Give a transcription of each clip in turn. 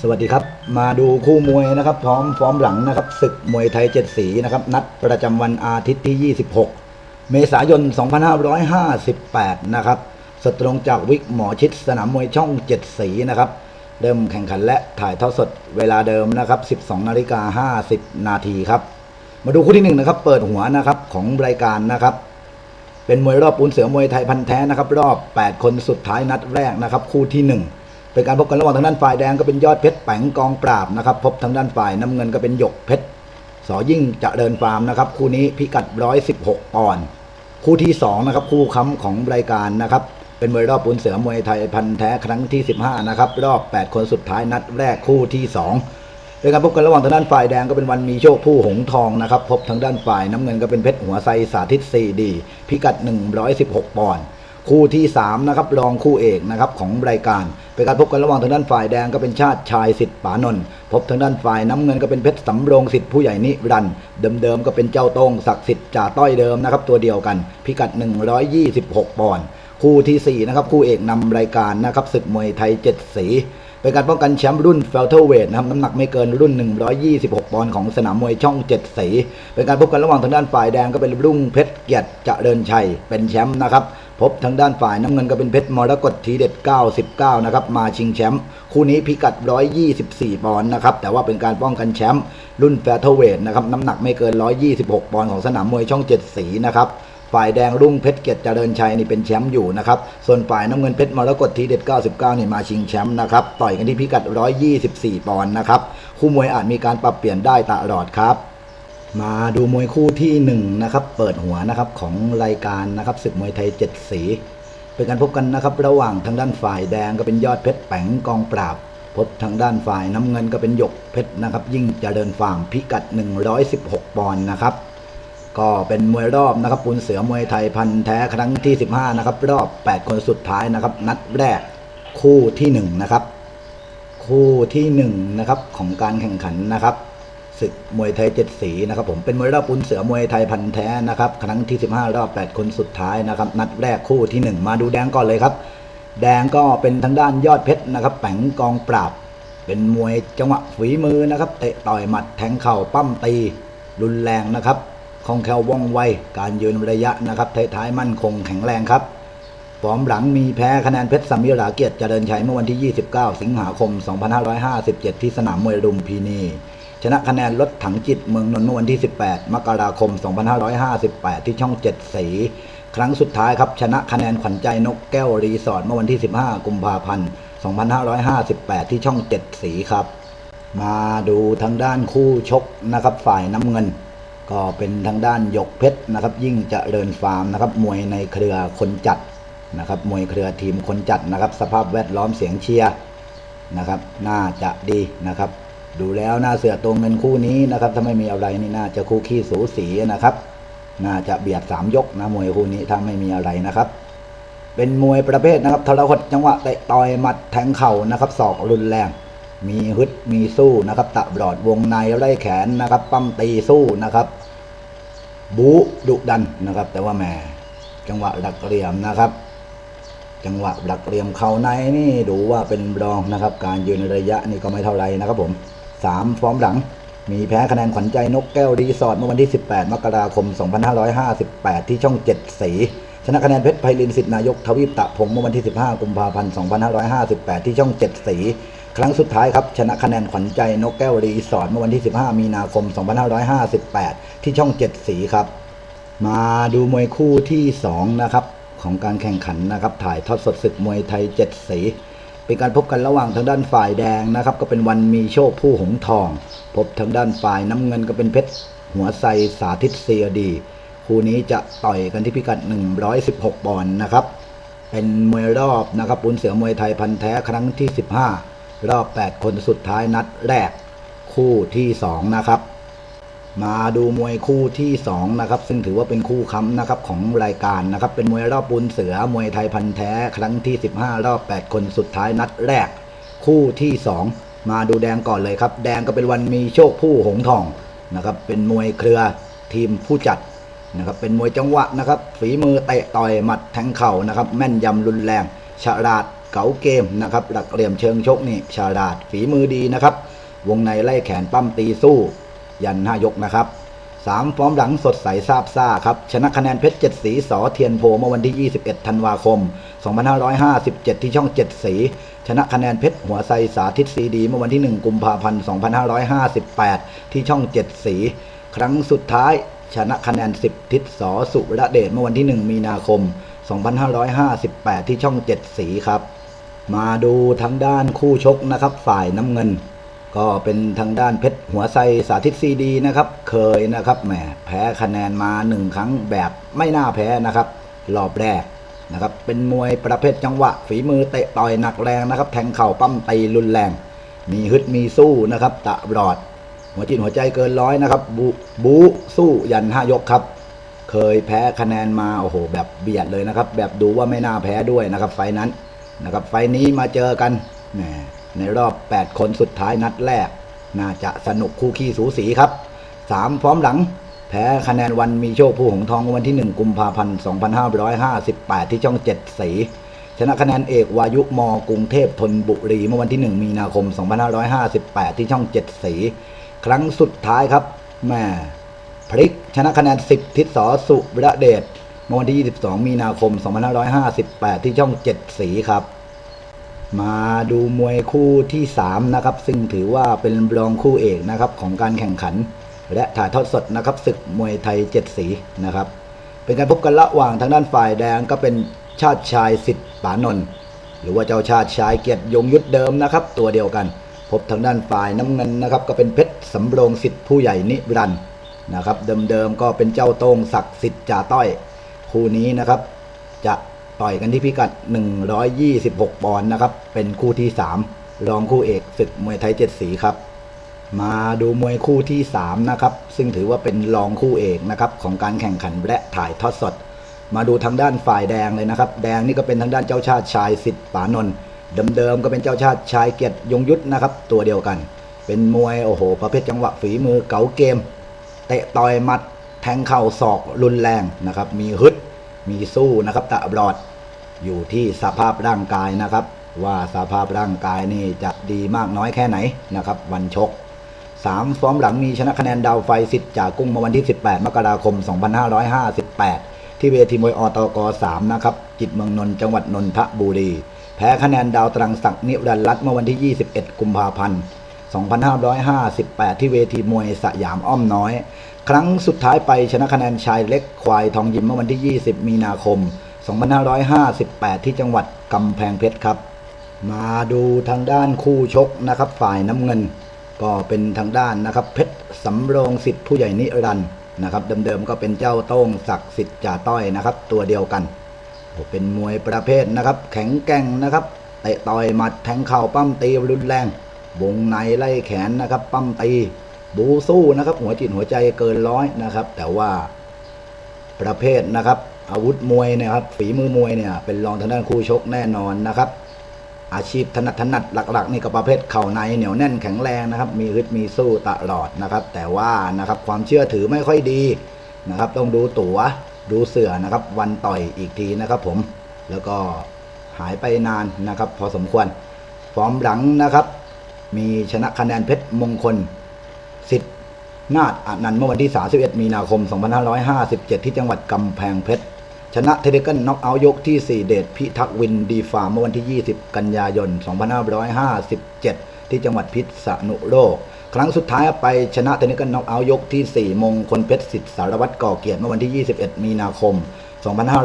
สวัสดีครับ มาดูคู่มวยนะครับ พร้อมฟอร์มหลังนะครับศึกมวยไทยเจ็ดสีนะครับ นัดประจำวันอาทิตย์ที่ 26 เมษายน 2558 นะครับสตรงจากวิกหมอชิดสนามมวยช่องเจ็ดสีนะครับ เริ่มแข่งขันและถ่ายทอดสดเวลาเดิมนะครับ 12 นาฬิกา 50 นาทีครับ มาดูคู่ที่หนึ่งนะครับ เปิดหัวนะครับของรายการนะครับ เป็นมวยรอบปูนเสือมวยไทยพันแท้นะครับ รอบ 8 คนสุดท้ายนัดแรกนะครับ คู่ที่1 เป็นการพบกันระหว่างทางด้านฝ่ายแดงก็เป็นยอดเพชรแปงกองปราบนะครับ พบทางด้านฝ่ายน้ำเงินก็เป็นหยกเพชรสอยิ่งจะเดินฟาร์มนะครับ คู่นี้พิกัด 116ปอนด์คู่ที่2นะครับคู่ค้ำของรายการนะครับเป็นมวยรอบปูนเสือมวยไทยพันแท้ครั้งที่ 15นะครับรอบ 8 คนสุดท้ายนัดแรกคู่ที่2เป็นการพบกันระหว่างทางด้านฝ่ายแดงก็เป็นวันมีโชคผู้หงทองนะครับพบทางด้านฝ่ายน้ำเงินก็เป็นเพชรหัวไซสาธิตซีดีพิกัด 116ปอนด์คู่ที่3นะครับรองคู่เอกนะครับของรายการ เป็นการพบกันระหว่างทางด้านฝ่ายแดงก็เป็นชาติชายสิทธิ์ปานนท์พบทางด้านฝ่ายน้ำเงินก็เป็นเพชรสำโรงสิทธิ์ผู้ใหญ่นิรันด์เดิมๆก็เป็นเจ้าโต้งศักดิ์สิทธิ์จ่าต้อยเดิมนะครับตัวเดียวกัน พิกัด 126 ปอนด์คู่ทีสี่4นะครับคู่เอกนำรายการนะครับศึกมวยไทยเจ็ดสี เป็นการป้องกันแชมป์รุ่นเฟลเทอร์เวทนะครับน้ำหนักไม่เกินรุ่น 126 ปอนด์ของสนามมวยช่องเจ็ดสี เป็นการพบกันระหว่างทางด้านฝ่ายแดงก็เป็นรุ่งเพชรเกียรติเจริญชัยเป็นแชมป์นะครับพบทางด้านฝ่ายน้ำเงินก็เป็นเพชรมรกตทีเด็ด 99 นะครับ มาชิงแชมป์คู่นี้พิกัด 124 ปอนด์นะครับ แต่ว่าเป็นการป้องกันแชมป์รุ่นเฟลเทอร์เวทนะครับ น้ำหนักไม่เกิน 126 ปอนด์ของสนามมวยช่องเจ็ดสีนะครับ ฝ่ายแดงรุ่งเพชรเกียรติเจริญชัยนี่เป็นแชมป์อยู่นะครับ ส่วนฝ่ายน้ำเงินเพชรมรกตทีเด็ด 99นี่มาชิงแชมป์นะครับ ต่อยกันที่พิกัด 124 ปอนด์นะครับ คู่มวยอาจมีการปรับเปลี่ยนได้ตลอดครับมาดูมวยคู่ที่หนึ่งนะครับเปิดหัวนะครับของรายการนะครับศึกมวยไทยเจ็ดสี เป็นการพบกันนะครับระหว่างทางด้านฝ่ายแดงก็เป็นยอดเพชรแปงกองปราบ พบทางด้านฝ่ายน้ำเงินก็เป็นหยกเพชรนะครับยิ่งเจริญฟาร์มพิกัด 116 ปอนด์นะครับ ก็เป็นมวยรอบนะครับปูนเสือมวยไทยพันแท้ครั้งที่ 15 นะครับ รอบ 8 คนสุดท้ายนะครับ นัดแรกคู่ที่ 1 นะครับ คู่ที่ 1 นะครับ ของการแข่งขันนะครับศึกมวยไทยเจ็ดสีนะครับ ผมเป็นมวยรอบปูนเสือมวยไทยพันแท้นะครับ ครั้งที่ 15 รอบ 8 คนสุดท้ายนะครับ นัดแรกคู่ที่ 1 มาดูแดงก่อนเลยครับ แดงก็เป็นทางด้านยอดเพชรนะครับแปงกองปราบ เป็นมวยจังหวะฝีมือนะครับเตะต่อยหมัดแทงเข่าปั้มตีรุนแรงนะครับ คล่องแคล่วว่องไว การยืนระยะนะครับท้ายๆมั่นคงแข็งแรงครับฟอร์มหลังมีแพ้คะแนนเพชรสามิราเกียรติเจริญชัยเมื่อวันที่ 29 สิงหาคม 2557 ที่สนามมวยรุมพินีชนะคะแนนรถถังจิตเมืองนนท์เมื่อวันที่ 18 มกราคม 2558 ที่ช่องเจ็ดสี ครั้งสุดท้ายครับ ชนะคะแนนขวัญใจนกแก้วรีสอร์ทเมื่อวันที่ 15 กุมภาพันธ์ 2558 ที่ช่องเจ็ดสีครับ มาดูทางด้านคู่ชกนะครับฝ่ายน้ำเงิน ก็เป็นทางด้านหยกเพชรนะครับ ยิ่งเจะเริญฟาร์มนะครับ มวยในเครือคนจัดนะครับ มวยเครือทีมคนจัดนะครับ สภาพแวดล้อมเสียงเชียร์นะครับ น่าจะดีนะครับ ดูแล้วน่าเสือตรงเงินคู่นี้นะครับ ถ้าไม่มีอะไรนี่น่าจะคู่ขี้สูสีนะครับ น่าจะเบียดสามยกนะมวยคู่นี้ถ้าไม่มีอะไรนะครับ เป็นมวยประเภทนะครับทรหดจังหวะเตะต่อยหมัดแทงเข่านะครับศอกรุนแรงมีฮึดมีสู้นะครับตะบลอดวงในไล่แขนนะครับ ปั้มตีสู้นะครับ บูดุดันนะครับ แต่ว่าแหมจังหวะหลักเหลี่ยมนะครับ จังหวะหลักเหลี่ยมเข่าในนี่ดูว่าเป็นรองนะครับ การยืนระยะนี่ก็ไม่เท่าไรนะครับผมสามฟอร์มหลัง มีแพ้คะแนนขวัญใจนกแก้วรีสอร์ทเมื่อวันที่ 18 มกราคม 2558 ที่ช่อง 7 สี ชนะคะแนนเพชรไพลินสิทธินายกทวีปตะพงเมื่อวันที่ 15 กุมภาพันธ์ 2558 ที่ช่อง 7 สี ครั้งสุดท้ายครับ ชนะคะแนนขวัญใจนกแก้วรีสอร์ทเมื่อวันที่ 15 มีนาคม 2558 ที่ช่อง 7 สีครับ มาดูมวยคู่ที่ 2 นะครับ ของการแข่งขันนะครับ ถ่ายทอดสดศึกมวยไทย 7 สี เป็นการพบกันระหว่างทางด้านฝ่ายแดงนะครับ ก็เป็นวันมีโชคผู้หงทอง พบทางด้านฝ่ายน้ำเงินก็เป็นเพชรหัวไซสาธิตเซียดี คู่นี้จะต่อยกันที่พิกัด 116ปอนด์นะครับ เป็นมวยรอบนะครับปุนเสือมวยไทยพันแท้ครั้งที่ 15 รอบ 8 คนสุดท้ายนัดแรกคู่ที่ 2 นะครับ มาดูมวยคู่ที่ 2 นะครับ ซึ่งถือว่าเป็นคู่ค้ำนะครับของรายการนะครับ เป็นมวยรอบปูนเสือมวยไทยพันแท้ ครั้งที่ 15 รอบ 8 คนสุดท้ายนัดแรก คู่ที่ 2 มาดูแดงก่อนเลยครับ แดงก็เป็นวันมีโชคผู้หงทองนะครับ เป็นมวยเครือทีมผู้จัด นะครับเป็นมวยจังหวะนะครับฝีมือเตะต่อยหมัดแทงเข่านะครับแม่นยำรุนแรงฉลาดเก๋าเกมนะครับหลักเหลี่ยมเชิงชกนี่ฉลาดฝีมือดีนะครับวงในไล่แขนปั้มตีสู้ ยันห้ายกนะครับสามฟอร์มหลังสดใสซาบซ่าครับชนะคะแนนเพชรเจ็ดสีสอเทียนโพเมื่อวันที่ 21 ธันวาคม 2557 ที่ช่อง7สีชนะคะแนนเพชรหัวไซสาธิตสีดีเมื่อวันที่ 1 กุมภาพันธ์ 2558 ที่ช่อง7สี ครั้งสุดท้าย ชนะคะแนน 10 ทิศสอสุระเดชเมื่อวันที่ 1 มีนาคม 2558 ที่ช่อง 7 สีครับ มาดูทางด้านคู่ชกนะครับ ฝ่ายน้ำเงิน ก็เป็นทางด้านเพชรหัวไซสาธิตซีดีนะครับ เคยนะครับแหมแพ้คะแนนมาหนึ่งครั้งแบบไม่น่าแพ้นะครับรอบแรกนะครับเป็นมวยประเภทจังหวะ ฝีมือเตะต่อยหนักแรงนะครับ แทงเข่าปั้มตีรุนแรง มีฮึดมีสู้นะครับตะบอด หัวจิตหัวใจเกินร้อยนะครับบูบูสู้ยันห้ายกครับ เคยแพ้คะแนนมาโอ้โห แบบเบียดเลยนะครับ แบบดูว่าไม่น่าแพ้ด้วยนะครับ ไฟนั้นนะครับ ไฟนี้มาเจอกันแหมในรอบ 8 คนสุดท้ายนัดแรก น่าจะสนุกคู่ขี้สูสีครับ 3 พร้อมหลัง แพ้คะแนนวันมีโชคผู้หงทองวันที่ 1 กุมภาพันธ์ 2558 ที่ช่อง 7 สี ชนะคะแนนเอกวายุมกรุงเทพธนบุรีเมื่อวันที่ 1 มีนาคม 2558 ที่ช่อง 7 สี ครั้งสุดท้ายครับแม่พลิกชนะคะแนน 10 ทิศสอสุระเดชเมื่อวันที่ 22 มีนาคม 2558 ที่ช่อง 7 สีครับ มาดูมวยคู่ที่ 3 นะครับ ซึ่งถือว่าเป็นรองคู่เอกนะครับของการแข่งขัน และถ่ายทอดสดนะครับศึกมวยไทย 7 สีนะครับ เป็นการพบกันระหว่างทางด้านฝ่ายแดงก็เป็นชาติชายสิทธิ์ปานนท์หรือว่าเจ้าชาติชายเกียรติยงยุทธเดิมนะครับ ตัวเดียวกัน พบทางด้านฝ่ายน้ำเงินนะครับก็เป็นเพชรสำโรงสิทธิ์ผู้ใหญ่นิรันด์นะครับเดิมๆก็เป็นเจ้าโต้งศักดิ์สิทธิ์จ่าต้อยคู่นี้นะครับ จะต่อยกันที่พิกัด 126 ปอนด์นะครับเป็นคู่ที่ 3 รองคู่เอกศึกมวยไทยเจ็ดสีครับ มาดูมวยคู่ที่ 3 นะครับ ซึ่งถือว่าเป็นรองคู่เอกนะครับของการแข่งขันและถ่ายทอดสด มาดูทางด้านฝ่ายแดงเลยนะครับ แดงนี่ก็เป็นทางด้านเจ้าชาติชายสิทธิ์ปานนท์ เดิมๆก็เป็นเจ้าชาติชายเกียรติยงยุทธนะครับ ตัวเดียวกัน เป็นมวยโอ้โห ประเภทจังหวะฝีมือเก๋าเกม เตะต่อยมัดแทงเข่าศอกรุนแรงนะครับ มีฮึดมีสู้นะครับตะบลอดอยู่ที่สภาพร่างกายนะครับ ว่าสภาพร่างกายนี่จะดีมากน้อยแค่ไหนนะครับ วันชก3ฟอร์มหลังมีชนะคะแนนดาวไฟสิทธิ์จากกุ้งเมาวันที่ 18 มกราคม 2558 ที่เวทีมวยอตก3นะครับ จิตเมืองนนท์จังหวัดนนทบุรี แพ้คะแนนดาวตรังศักดิ์นิรันดร์รัตเมื่อวันที่ 21 กุมภาพันธ์ 2558 ที่เวทีมวยสยามอ้อมน้อย ครั้งสุดท้ายไปชนะคะแนนชายเล็กควายทองยิมเมื่อวันที่ 20 มีนาคม 2558 ที่จังหวัดกำแพงเพชรครับ มาดูทางด้านคู่ชกนะครับ ฝ่ายน้ำเงิน ก็เป็นทางด้านนะครับเพชรสำโรงสิทธิ์ผู้ใหญ่นิรันดร์นะครับเดิมๆก็เป็นเจ้าโต้งศักดิ์สิทธิ์จ่าต้อยนะครับ ตัวเดียวกัน เป็นมวยประเภทนะครับ แข็งแกร่งนะครับเตะต่อยหมัดแทงเข่าปั้มตีรุนแรง วงในไล่แขนนะครับปั้มตีบูสู้นะครับ หัวจิตหัวใจเกินร้อยนะครับ แต่ว่าประเภทนะครับ อาวุธมวยนะครับ ฝีมือมวยเนี่ยเป็นรองทางด้านคู่ชกแน่นอนนะครับ อาชีพถนัดถนัดหลัก ๆ นี่ก็ประเภทเข่าในเหนียวแน่นแข็งแรงนะครับ มีฮึดมีสู้ตลอดนะครับ แต่ว่านะครับความเชื่อถือไม่ค่อยดีนะครับ ต้องดูตั๋ว ดูเสือนะครับวันต่อยอีกทีนะครับผมแล้วก็หายไปนานนะครับ พอสมควร ฟอร์มหลังนะครับ มีชนะคะแนนเพชรมงคลสิทธิ์นาฏอนันต์เมื่อวันที่ 31 มีนาคม 2557 ที่จังหวัดกำแพงเพชรชนะเทเดเกิลน็อกเอาท์ยกที่ 4 เดชพิทักษ์วินดีฟาร์เมื่อวันที่ 20 กันยายน 2557 ที่จังหวัดพิษณุโลก ครั้งสุดท้ายไปชนะเทเดเกิลน็อกเอาท์ยกที่ 4 มงคลเพชรสิทธิ์สารวัตรก่อเกียรติเมื่อวันที่ 21 มีนาคม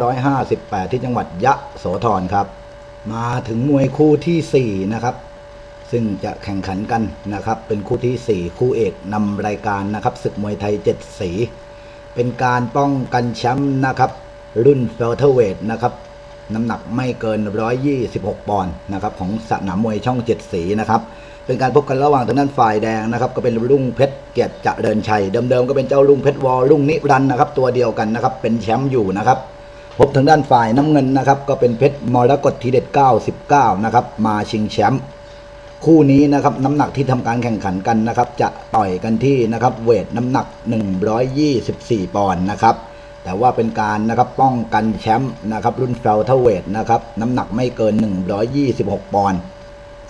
2558 ที่จังหวัดยะโสธรครับ มาถึงมวยคู่ที่ 4 นะครับ ซึ่งจะแข่งขันกันนะครับ เป็นคู่ทีสี่ 4 คู่เอกนำรายการนะครับศึกมวยไทย 7 สี เป็นการป้องกันแชมป์นะครับ รุ่นเฟลเทอร์เวทนะครับน้ำหนักไม่เกิน 126 ปอนด์นะครับของสนามมวยช่อง 7 สีนะครับ เป็นการพบกันระหว่างทางด้านฝ่ายแดงนะครับก็เป็นรุ่งเพชรเกียรติเจริญชัยเดิมๆก็เป็นเจ้ารุ่งเพชรวอลรุ่งนิรันดร์นะครับตัวเดียวกันนะครับเป็นแชมป์อยู่นะครับพบทางด้านฝ่ายน้ำเงินนะครับก็เป็นเพชรมรกตทีเด็ด 99 นะครับมาชิงแชมป์คู่นี้นะครับน้ำหนักที่ทำการแข่งขันกันนะครับจะต่อยกันที่นะครับเวทน้ำหนัก 124 ปอนด์นะครับแต่ว่าเป็นการนะครับป้องกันแชมป์นะครับรุ่นเฟลเทเวทนะครับน้ำหนักไม่เกิน 126 ปอนด์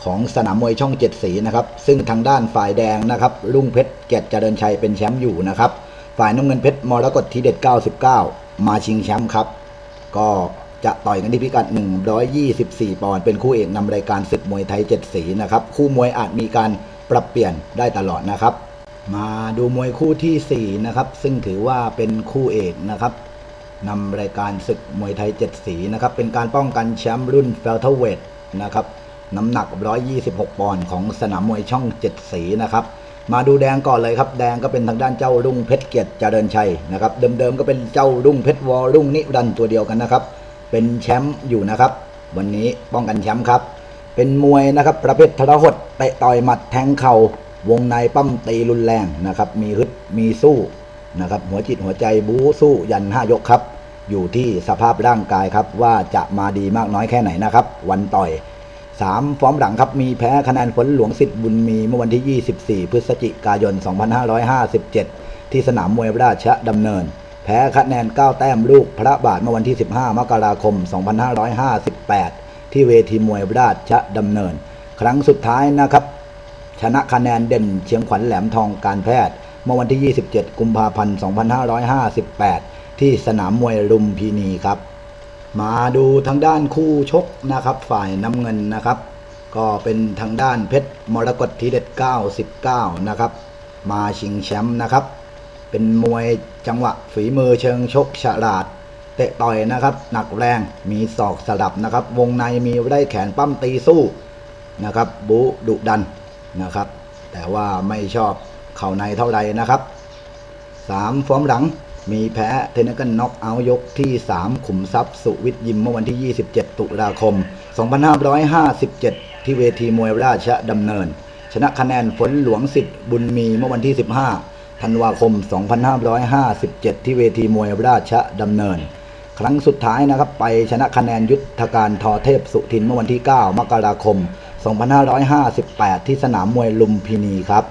ของสนามมวยช่องเจ็ดสีนะครับซึ่งทางด้านฝ่ายแดงนะครับรุ่งเพชรเกียรติเจริญชัยเป็นแชมป์อยู่นะครับฝ่ายน้ำเงินเพชรมรกตทีเด็ด 99 มาชิงแชมป์ครับ ก็จะต่อยกันที่พิกัด 124 ปอนด์เป็นคู่เอกนำรายการศึกมวยไทย7สีนะครับคู่มวยอาจมีการปรับเปลี่ยนได้ตลอดนะครับ มาดูมวยคู่ทีสี่4 นะครับ ซึ่งถือว่าเป็นคู่เอกนะครับนำรายการศึกมวยไทย7สีนะครับเป็นการป้องกันแชมป์รุ่นเฟลเทเวทนะครับ น้ำหนัก 126 ปอนด์ของสนามมวยช่อง 7 สีนะครับ มาดูแดงก่อนเลยครับ แดงก็เป็นทางด้านเจ้ารุ่งเพชรเกียรติเจริญชัยนะครับ เดิมๆก็เป็นเจ้ารุ่งเพชรวอรุ่งนิรันต์ตัวเดียวกันนะครับ เป็นแชมป์อยู่นะครับ วันนี้ป้องกันแชมป์ครับ เป็นมวยนะครับประเภททรหดเตะต่อยหมัดแทงเข่าวงในปั้มตีรุนแรงนะครับ มีฮึดมีสู้นะครับ หัวจิตหัวใจบู๊สู้ยันห้ายกครับ อยู่ที่สภาพร่างกายครับว่าจะมาดีมากน้อยแค่ไหนนะครับ วันต่อย สามฟอร์มหลังครับ มีแพ้คะแนนฝนหลวงสิทธิ์บุญมีเมื่อวันที่ 24 พฤศจิกายน 2557 ที่สนามมวยราชดำเนิน แพ้คะแนน 9 แต้มลูกพระบาทเมื่อวันที่ 15 มกราคม 2558 ที่เวทีมวยราชดำเนิน ครั้งสุดท้ายนะครับ ชนะคะแนนเด่นเชียงขวัญแหลมทองการแพทย์ เมื่อวันที่ 27 กุมภาพันธ์ 2558 ที่สนามมวยลุมพินีครับ มาดูทางด้านคู่ชกนะครับฝ่ายน้ำเงินนะครับ ก็เป็นทางด้านเพชรมรกตทีเด็ด 99 นะครับ มาชิงแชมป์นะครับ เป็นมวยจังหวะฝีมือเชิงชกฉลาด เตะต่อยนะครับ หนักแรงมีศอกสลับนะครับ วงในมีได้แขนปั้มตีสู้นะครับบูดุดันนะครับ แต่ว่าไม่ชอบเข่าในเท่าใดนะครับสามฟอร์มหลัง มีแพ้เทนนิกันน็อกเอาท์ยกที่ 3 ขุมทรัพย์สุวิทย์ยิมเมื่อวันที่ 27 ตุลาคม 2557 ที่เวทีมวยราชดำเนิน ชนะคะแนนฝนหลวงสิทธิ์บุญมีเมื่อวันที่ 15 ธันวาคม 2557 ที่เวทีมวยราชดำเนิน ครั้งสุดท้ายนะครับไปชนะคะแนนยุทธการทอเทพสุทินเมื่อวันที่ 9 มกราคม 2558 ที่สนามมวยลุมพินีครับ